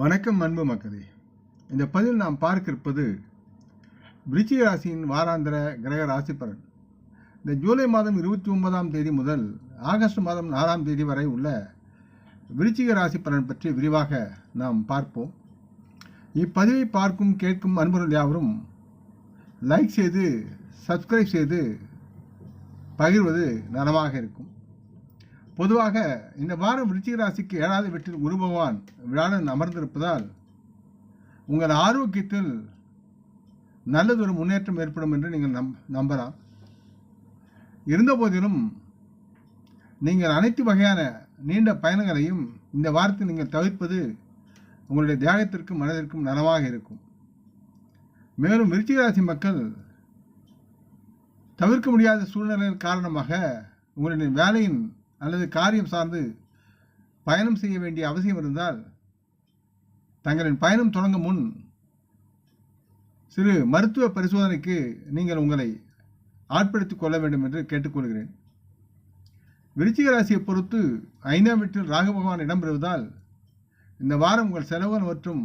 வணக்கம் அன்பு மக்களே. இந்த பதில் நாம் பார்க்க இருப்பது விருச்சிக ராசியின் வாராந்திர கிரக ராசி பலன். இந்த ஜூலை மாதம் இருபத்தி ஒன்பதாம் தேதி முதல் ஆகஸ்ட் மாதம் நாலாம் தேதி வரை உள்ள விருச்சிக ராசி பலன் பற்றி விரிவாக நாம் பார்ப்போம். இப்பதிவை பார்க்கும் கேட்கும் அன்பர்கள் யாவரும் லைக் செய்து சப்ஸ்கிரைப் செய்து பகிர்வது நலமாக இருக்கும். பொதுவாக இந்த வாரம் விருச்சிக ராசிக்கு ஏழாவது வீட்டில் உருபவான் விழாடன் அமர்ந்திருப்பதால் உங்கள் ஆரோக்கியத்தில் நல்லதொரு முன்னேற்றம் ஏற்படும் என்று நீங்கள் நம் நம்பலாம். இருந்தபோதிலும் நீங்கள் அனைத்து வகையான நீண்ட பயணங்களையும் இந்த வாரத்தில் நீங்கள் தவிர்ப்பது உங்களுடைய தியாகத்திற்கும் மனதிற்கும் நலமாக இருக்கும். மேலும் விருச்சிக ராசி மக்கள் தவிர்க்க முடியாத சூழ்நிலையின் காரணமாக உங்களுடைய வேலையின் அல்லது காரியம் சார்ந்து பயணம் செய்ய வேண்டிய அவசியம் இருந்தால் தங்களின் பயணம் தொடங்கும் முன் சிறு மருத்துவ பரிசோதனைக்கு நீங்கள் உங்களை ஆட்படுத்திக் கொள்ள வேண்டும் என்று கேட்டுக்கொள்கிறேன். விருச்சிக ராசியை பொறுத்து ஐந்தாம் வீட்டில் ராகு பகவான் இடம்பெறுவதால் இந்த வாரம் உங்கள் செலவுகள் மற்றும்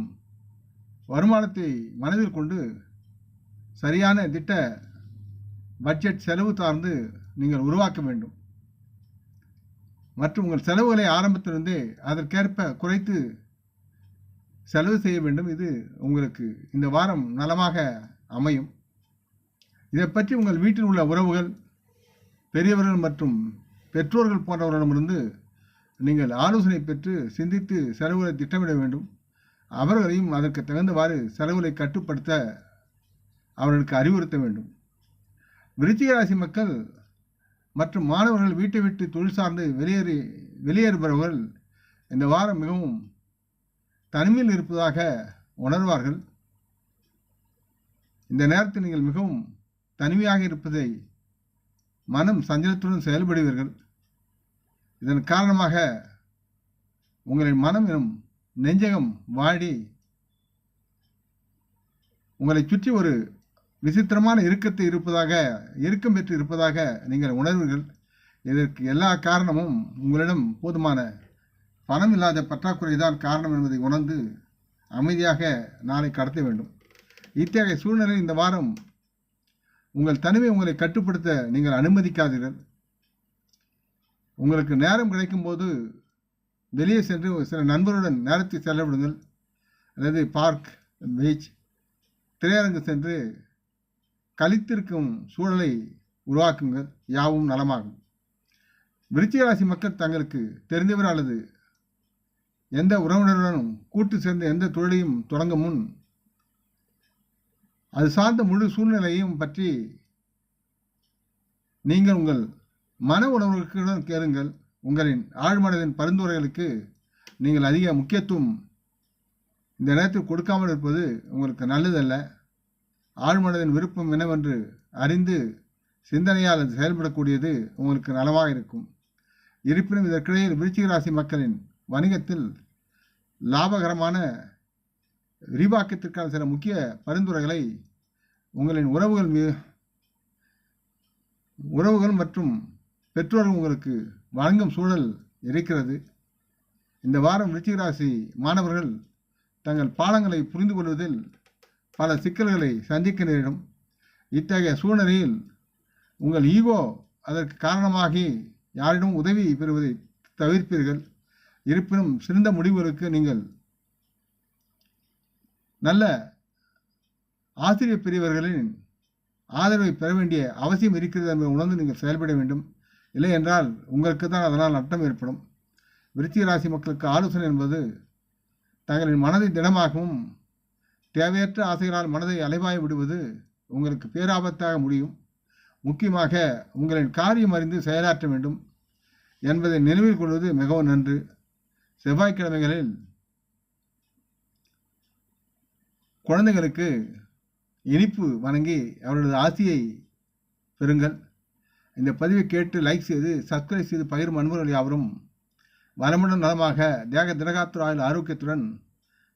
வருமானத்தை மனதில் கொண்டு சரியான திட்ட பட்ஜெட் செலவு சார்ந்து நீங்கள் உருவாக்க வேண்டும். மற்றும் உங்கள் செலவுகளை ஆரம்பத்திலிருந்தே அதற்கேற்ப குறைத்து செலவு செய்ய வேண்டும். இது உங்களுக்கு இந்த வாரம் நலமாக அமையும். இதை பற்றி உங்கள் வீட்டில் உள்ள உறவுகள் பெரியவர்கள் மற்றும் பெற்றோர்கள் போன்றவர்களிடமிருந்து நீங்கள் ஆலோசனை பெற்று சிந்தித்து செலவுகளை திட்டமிட வேண்டும். அவர்களையும் அதற்கு தகுந்தவாறு செலவுகளை கட்டுப்படுத்த அவர்களுக்கு அறிவுறுத்த வேண்டும். விருச்சிக ராசி மக்கள் மற்றும் மாணவர்கள் வீட்டை விட்டு தொழில் சார்ந்து வெளியேறி வெளியேறுபவர்கள் இந்த வாரம் மிகவும் தனிமையில் இருப்பதாக உணர்வார்கள். இந்த நேரத்தில் நீங்கள் மிகவும் தனிமையாக இருப்பதை மனம் சஞ்சலத்துடன் செயல்படுவீர்கள். இதன் காரணமாக உங்களின் மனம் எனும் நெஞ்சகம் வாடி உங்களை சுற்றி ஒரு விசித்திரமான இறுக்கத்தை இருப்பதாக இறுக்கம் பெற்று இருப்பதாக நீங்கள் உணர்வீர்கள். இதற்கு எல்லா காரணமும் உங்களிடம் போதுமான பணம் இல்லாத பற்றாக்குறை தான் காரணம் என்பதை உணர்ந்து அமைதியாக நாளை கடத்த வேண்டும். இத்தகைய சூழ்நிலை இந்த வாரம் உங்கள் தனிமை உங்களை கட்டுப்படுத்த நீங்கள் அனுமதிக்காதீர்கள். உங்களுக்கு நேரம் கிடைக்கும் போது வெளியே சென்று சில நண்பருடன் நேரத்தை செலவிடுங்கள். அதாவது பார்க் பீச் திரையரங்கு சென்று கழித்திருக்கும் சூழலை உருவாக்குங்கள். யாவும் நலமாகும். விருச்சிக ராசி மக்கள் தங்களுக்கு தெரிந்தவர் அல்லது எந்த உறவினருடனும் கூட்டு சேர்ந்த எந்த தொழிலையும் தொடங்க முன் அது சார்ந்த முழு சூழ்நிலையும் பற்றி நீங்கள் உங்கள் மன உணர்வுகளுடன் கேளுங்கள். உங்களின் ஆழ்மனதின் பரிந்துரைகளுக்கு நீங்கள் அதிக முக்கியத்துவம் இந்த நேரத்தில் கொடுக்காமல் இருப்பது உங்களுக்கு நல்லதல்ல. ஆழ்மனதின் விருப்பம் என்னவென்று அறிந்து சிந்தனையால் அது செயல்படக்கூடியது உங்களுக்கு நலமாக இருக்கும். இருப்பினும் இதற்கிடையில் விருச்சிக ராசி மக்களின் வணிகத்தில் லாபகரமான விரிவாக்கத்திற்கான சில முக்கிய பரிந்துரைகளை உங்களின் உறவுகள் மீ உறவுகள் மற்றும் பெற்றோர்கள் உங்களுக்கு வழங்கும் சூழல் இருக்கிறது. இந்த வாரம் விருச்சிக ராசி மாணவர்கள் தங்கள் பாடங்களை புரிந்து கொள்வதில் பல சிக்கல்களை சந்திக்க நேரிடும் இத்தகைய சூழ்நிலையில் உங்கள் ஈகோ அதற்கு காரணமாகி யாரிடம் உதவி பெறுவதை தவிர்ப்பீர்கள். இருப்பினும் சிறந்த முடிவுகளுக்கு நீங்கள் நல்ல ஆசிரியர் பெரியவர்களின் ஆதரவை பெற வேண்டிய அவசியம் இருக்கிறது என்பதை உணர்ந்து நீங்கள் செயல்பட வேண்டும். இல்லை என்றால் உங்களுக்கு தான் அதனால் நட்டம் ஏற்படும். விருச்சிக ராசி மக்களுக்கு ஆலோசனை என்பது தங்களின் மனதை திடமாகவும் தேவையற்ற ஆசைகளால் மனதை அலைவாய விடுவது உங்களுக்கு பேராபத்தாக முடியும். முக்கியமாக உங்களின் காரியம் அறிந்து செயலாற்ற வேண்டும் என்பதை நினைவில் கொள்வது மிகவும் நன்று. செவ்வாய்க்கிழமைகளில் குழந்தைகளுக்கு இனிப்பு வணங்கி அவர்களது ஆசையை பெறுங்கள். இந்த பதிவை கேட்டு லைக் செய்து சப்ஸ்கிரைப் செய்து பகிரும் அன்பர்கள் யாவரும் வளமுடன் நலமாக தேக திரகாத்துராயில் ஆரோக்கியத்துடன்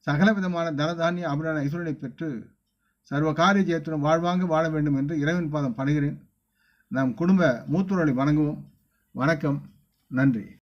சகல விதமான தனதானிய அபிரான ஐஸ்வரனை பெற்று சர்வ காரிய ஜெயத்துடன் வாழ்வாங்க வாழ வேண்டும் என்று இறைவன் பாதம் படுகிறேன். நம் குடும்ப மூத்தோர்களை வணங்குவோம். வணக்கம். நன்றி.